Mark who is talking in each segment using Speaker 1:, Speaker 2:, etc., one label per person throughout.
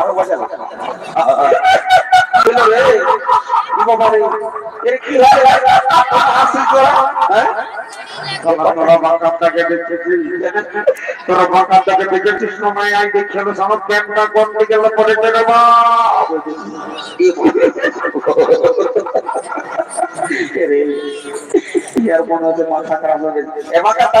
Speaker 1: আরও বাবা রে এর কি হয় আসি তোরা হ্যাঁ তোরা তোরা দেখেছিস তোরা বাঁকাটাকে দেখেছিস সময় আই দেখছিল আমার প্যান্টটা কোন দিকে পড়ে বা ইয়ার মনে হচ্ছে মাথা খারাপ মাথাটা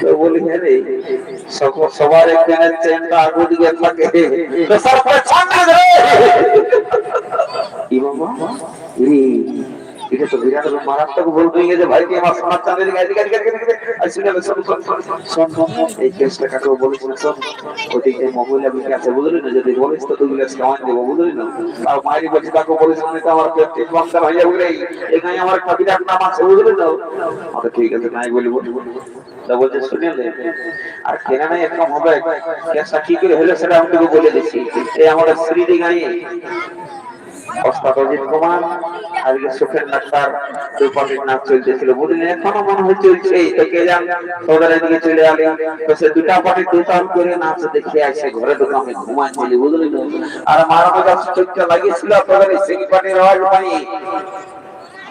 Speaker 1: তো বলি হ্যাঁ সবার এখানে চেনটা আগু দিকে থাকে। ইমাম মারাত্মক গেছে ভাই আমার এই যদি বলিস তো দেবো, বুঝলি না আর মায়ের বলছি, কাকে বলিস মানে তো আমার ঠিক আমার আছে নাই আর হবে কি করে হলো সেটা আমি তোকে বলে দিচ্ছি। এই আমাদের শ্রীদি গাড়ি অষ্টাদজিৎ কুমার আজকে সুখের ডাক্তার দুই পকেট চলতেছিল বুঝলেন এখনও মনে হয় চলছে এটাকে যান সদরের দিকে চলে গেলে সে দুটা পকেট দোকান করে নাচ দেখে আসে, ঘরে তো আমি ঘুমাই বলি বুঝলেন আর মারানো যাচ্ছে চোখটা লাগিয়েছিল আপনাদের, সেই পাটের আওয়াজ পাই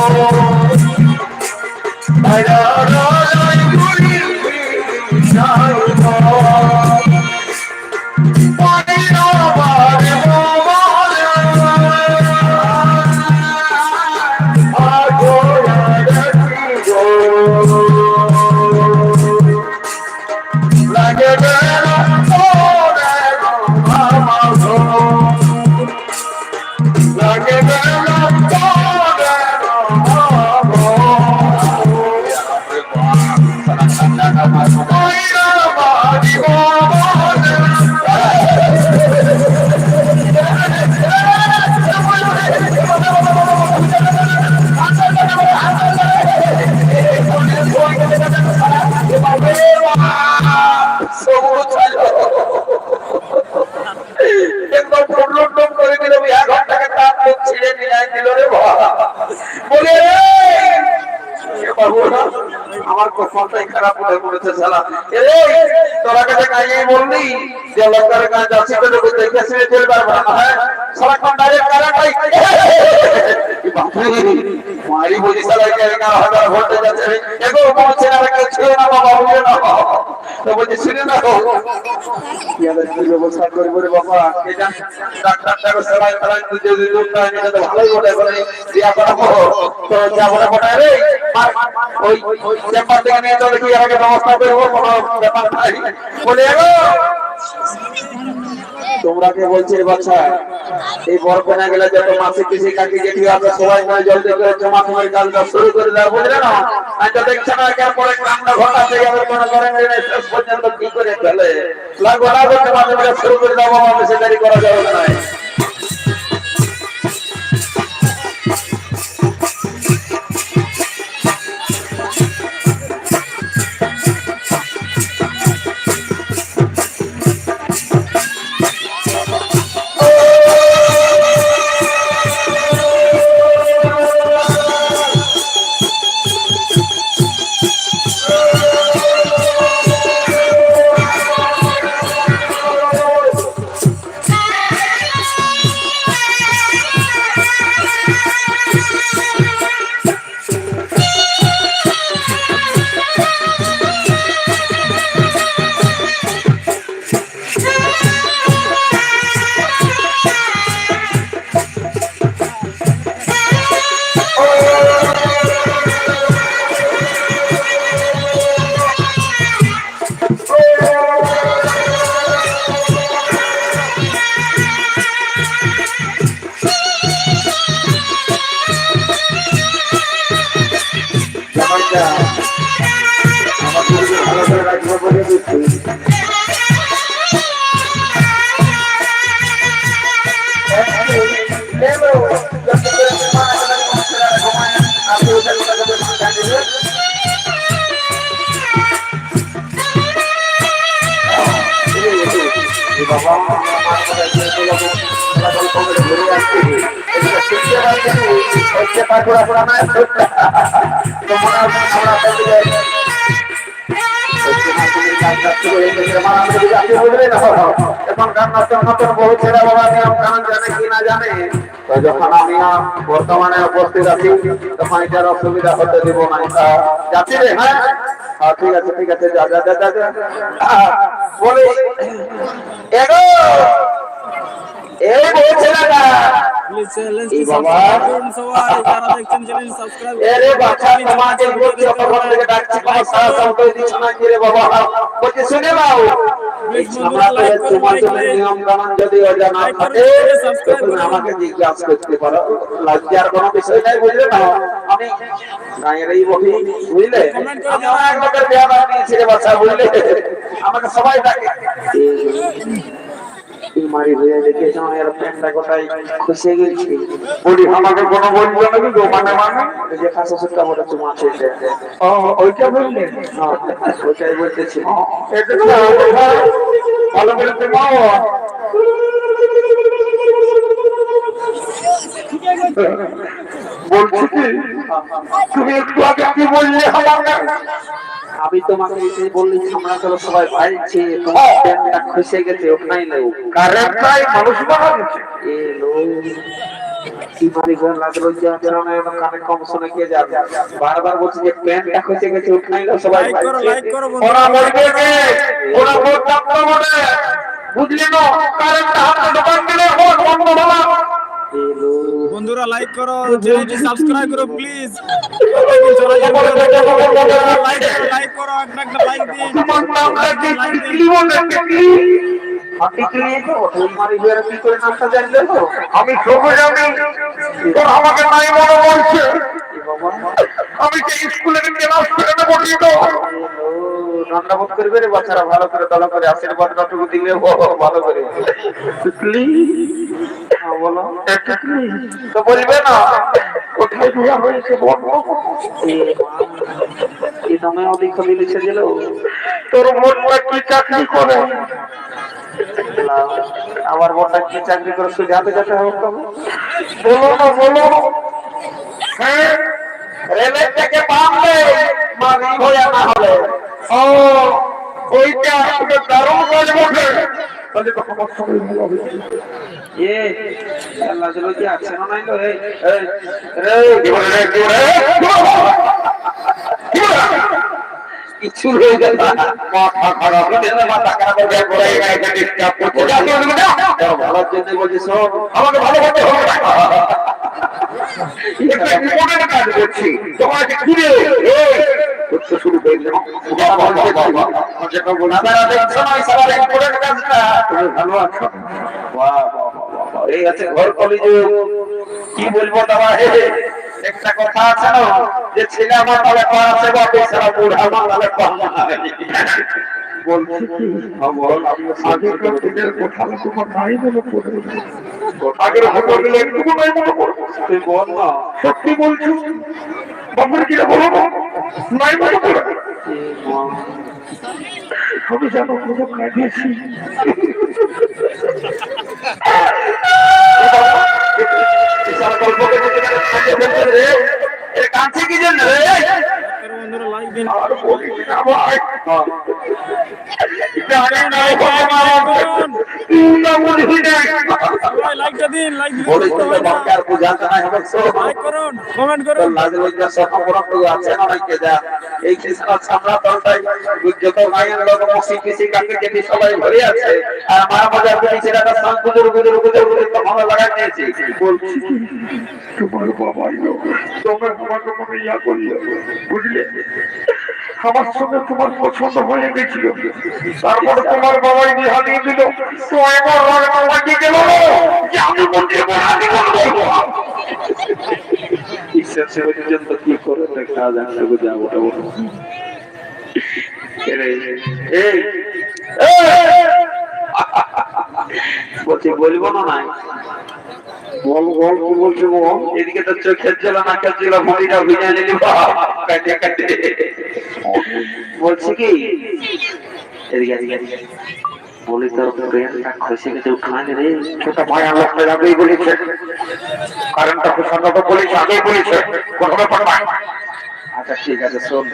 Speaker 1: Música আমার কপালটাই খারাপ হয়ে পড়েছে শালা। এরে, তোরা কাছে কাজেই বললি? যে লোকের কাছে আছে তো লোকে দেখে শুনে চলে হ্যাঁ? সারাক্ষণ ডাইরেক্ট কারাটাই মারি বুঝি শালা কে এগারো হাজার ভোল্টে যাচ্ছে এগো কোনো ছেলেরা কেউ ছিল না, বাবা না। তো বলছি শুনে না কি ব্যবস্থা করব রে বাবা? ডাক্তার তুই এটা তো ভালোই বলে বলে তো বলে বলে রে। ওই চেম্বার থেকে নিয়ে চলে কি ব্যবস্থা কোনো ব্যাপার নাই। বলে তোমরা কে বলছে বাচ্চা এই বরকনা গেলে যত মাসে কিছু কাকি যেটি আছে, সবাই নয় জলদি করে জমা তোমার কাজটা শুরু করে দাও, বুঝলে না? আর তো দেখছে না কেন পরে ঘটা ঘটাতে আবার কোন করেন শেষ পর্যন্ত কি করে ফেলে। লাগো লাগো তোমাদের শুরু করে দাও, বাবা, বেশি দেরি করা যাবে না। যখন আমি বর্তমানে উপস্থিত আছি তখন এটার অসুবিধা হতে দিব না তা যাচ্ছি রে হ্যাঁ ঠিক আছে ঠিক আছে যা যা যা যা এই বলছে না
Speaker 2: প্লিজ চ্যানেলটি
Speaker 1: এই
Speaker 2: সাবস্ক্রাইব করুন সবাই যারা দেখছেন চ্যানেলটি সাবস্ক্রাইব
Speaker 1: এরে বাচ্চা তোমাকে বলছি তখন থেকে ডাকছি কোনো সারা শব্দ দিচ্ছ না কি রে বাবা বলছি শুনে নাও আমরা তো তোমার জন্য নিয়ম কানুন যদি অজানা থাকে তুমি আমাকে জিজ্ঞাসা করতে পারো লজ্জার কোনো বিষয় নাই বুঝলে না আমি গায়েরই বলি বুঝলে আমি অনেক বিয়া বানিয়েছি রে বাচ্চা বুঝলে আমাকে সবাই ডাকে মারি হয়ে দেখেছ আমার প্যান্টটা গেছি। বলি আমাকে কোনো বলব না কিন্তু মানে? মানে যে বলে তুমি আছে ও ওইটা বললে? ওইটাই বলতেছি। ভালো করে বলছি কি? তুমি একটু আগে কি বললে আমাকে আমি তোমাকে বললি আমরা চলো সবাই পাইছি তোমার প্যান্টটা খুশি গেছে ওখানেই নেও কারেন্ট নাই মানুষ মারা গেছে। এলো। কি ঘর লাগল যে আচরণে কানে কম শুনে কে যাবে বারবার বলছি যে প্যান্টটা খসে গেছে সবাই
Speaker 3: ওরা বলবে যে ওরা ভোট দাও বুঝলি না কারেন্ট হাতে দোকান দিলে ভোট বন্ধ হলো।
Speaker 1: এলো
Speaker 2: বন্ধুরা লাইক করো চ্যানেলটি সাবস্ক্রাইব করো প্লিজ লাইক করো লাইক করো একটা লাইক দিন
Speaker 3: আমি আমাকে নাই মনে বলছে আমি যে স্কুলে ক্লাস করে ঠিক
Speaker 1: ধন্যবাদ করবে রে বাচ্চারা ভালো করে দলা করে আশীর্বাদ টুকু দিবে ভালো করে। হ্যাঁ, বলো।
Speaker 3: তো বলবে না কোথায় দেওয়া হয়েছে বলব
Speaker 1: এই নামে অধিক মিলেছে দিল।
Speaker 3: তোর বোনটা কি চাকরি করে?
Speaker 1: আমার বোনটা কি চাকরি করে শুধু হাতে যেতে হবে
Speaker 3: বলো না বলো। হ্যাঁ রেলের থেকে হয়ে না হলে ও ওইটা আমাকে দারুণ কাজ বটে তাহলে তো আমার সবাই ভালো হবে
Speaker 1: এ আল্লাহ দিল কি আছে না নাই তো এই এই,
Speaker 3: কি বলে রে, কি বলে রে? কি বলে?
Speaker 1: কিছু হয়ে গেল
Speaker 3: মাথা খারাপ মাথা খারাপ হয়ে ডিস্টার্ব আমাকে ভালো করতে হবে না। একটা কাজ করছি তোমাকে ঘুরে এই,
Speaker 1: ঘর কলিজে কি বলব দাদা একটা কথা আছে না, যে ছেলে আমার তাহলে আছে বা বেচারা বুড়া আমার তাহলে।
Speaker 3: বলছি কি
Speaker 1: বল।
Speaker 3: আগেকার দিনের কথা তোমার নাই মনে পড়ে আগের ঘটনাগুলো একটু নাই মনে পড়ে
Speaker 1: তুই বল না
Speaker 3: সত্যি বলছো বাবার কিনা বলো নাই মনে আমি জানো কোনো কাঁদিয়েছি
Speaker 1: গেলে কাঁদছে কি জন্য রে?
Speaker 2: করো বন্ধুরা লাইক দিন
Speaker 3: আর বলিস না ভাই।
Speaker 1: হ্যাঁ।
Speaker 3: জানি না না না।
Speaker 2: লাইকটা দিন লাইক
Speaker 1: বলিস তো বাপকে আর বুঝাতে নাই হবে সব।
Speaker 2: লাইক করুন কমেন্ট করুন।
Speaker 1: লাজ লজ্জা সব বড় তো আছে না নাকি যা। এই খ্রিস্টান সামনা দলটাই যত গায়ের লোক মসি পিসি কাকে যেটি সবাই ঘরে আছে। আর মা বাজার করে ছেলেটা সান গুজর গুজর গুজর গুজর তো ভালো লাগাই নিয়েছি
Speaker 3: বলছি তোমার বাবাই লোক তোমার তোমাকে মনে ইয়া করিও বুঝলে? আমার সঙ্গে তোমার পছন্দ হয়ে গেছিল তারপরে তোমার বাবাই দিয়ে দিল তো রাগটা লাগিয়ে গেল
Speaker 1: পর্যন্ত কি করে দেখা এই এই বলছি বলব না নাই?
Speaker 3: বলছি
Speaker 1: এদিকে তো চোখের জল নাকের জল ভুঁড়িটা ভিজে নিলি কাটে কাটে। বলছি কি? এদিকে এদিকে এদিকে। বলি তোর ব্রেনটা খসে গেছে উঠা রে।
Speaker 3: সেটা ভয়ান লোকটা আগেই বলেছে। প্রসঙ্গ তো বলেছে আগেই বলেছে। কোনো ব্যাপার না
Speaker 1: আচ্ছা ঠিক আছে শোন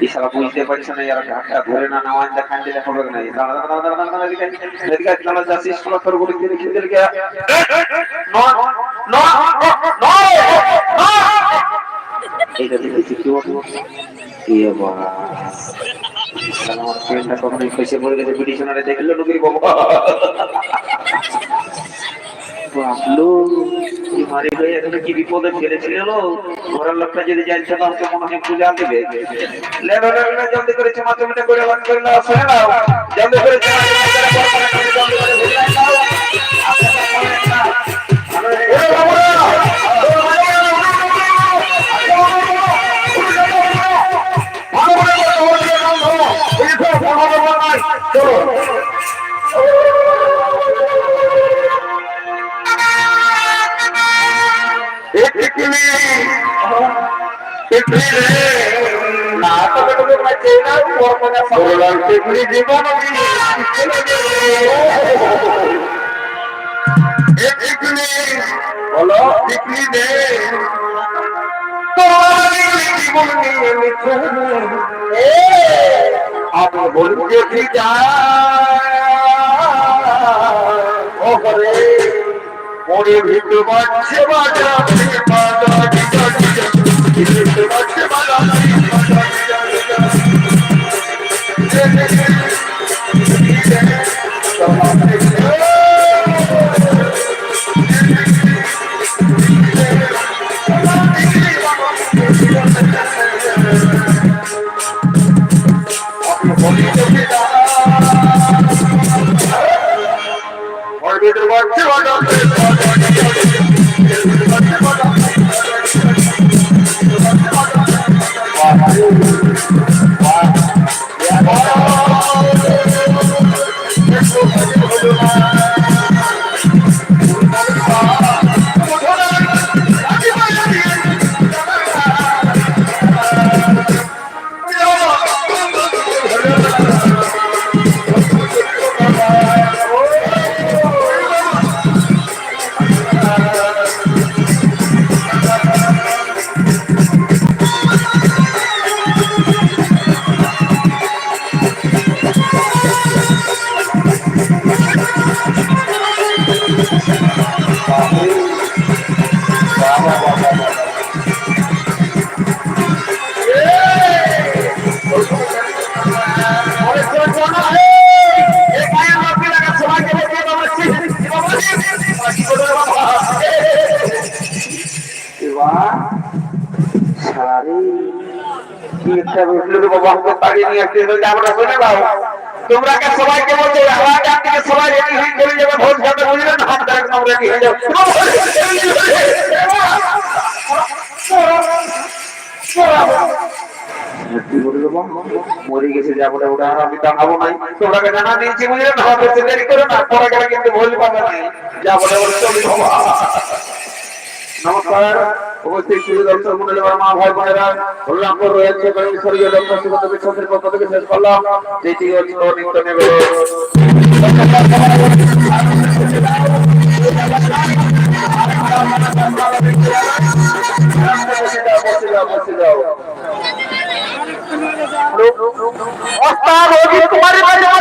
Speaker 1: ইশারা বুঝতে পারছে না ইয়ার ঘাটটা ধরে না নামাজ দেখান দিলে হবে না দাঁড়া দাঁড়া দাঁড়া দাঁড়া এদিকে এদিকে দাঁড়া যাচ্ছিস তোরা তোর গুলি দিয়ে খেতে গিয়া নো নো নো এইটা দেখেছি কি কি বিপদে ফেলেছিল? ঘরের লোকটা যদি জানছে তো আমাকে মনে হয় পূজা দিবে। লে লে লে লে, জলদি করে চমা চমিটা করে বান করে নাও শুনে নাও। জলদি করে চমা বলো
Speaker 3: বিক্রি দে করে ও
Speaker 1: ওরে ভিতর বাজা ভিতর বাজছে বাজা বাজা ডিজা ওরে
Speaker 3: সারে কি একটা বুঝলো রে বাবা আমাকে তাড়িয়ে নিয়ে আসতে হলো আমরা শুনে নাও।
Speaker 1: তোমরা কে সবাইকে বলছো আমার কাছ থেকে সবাই রেডি হয়ে চলে যাবে? ভোট খাতে বুঝলে না আমরা একদম রেডি হয়ে যাব।
Speaker 3: কি বলে দেবো মরে গেছে যাব ওটা আর আমি দাঁড়াবো নাই।
Speaker 1: তোমরা জানা দিয়েছি বুঝলে না? বেশি দেরি করো না। পরে গেলে কিন্তু ভুল পাবে না যাব যাব চলে যাব
Speaker 3: নমস্কার। উপস্থিত শ্রী দর্শক মন্ডলী মা, ভাই বোনেরা হরিরামপুর রয়েছে স্বর্গীয় ডক্টর সুগত বিশ্বদের পক্ষ থেকে শেষ করলাম। যেটি নিত্য বসে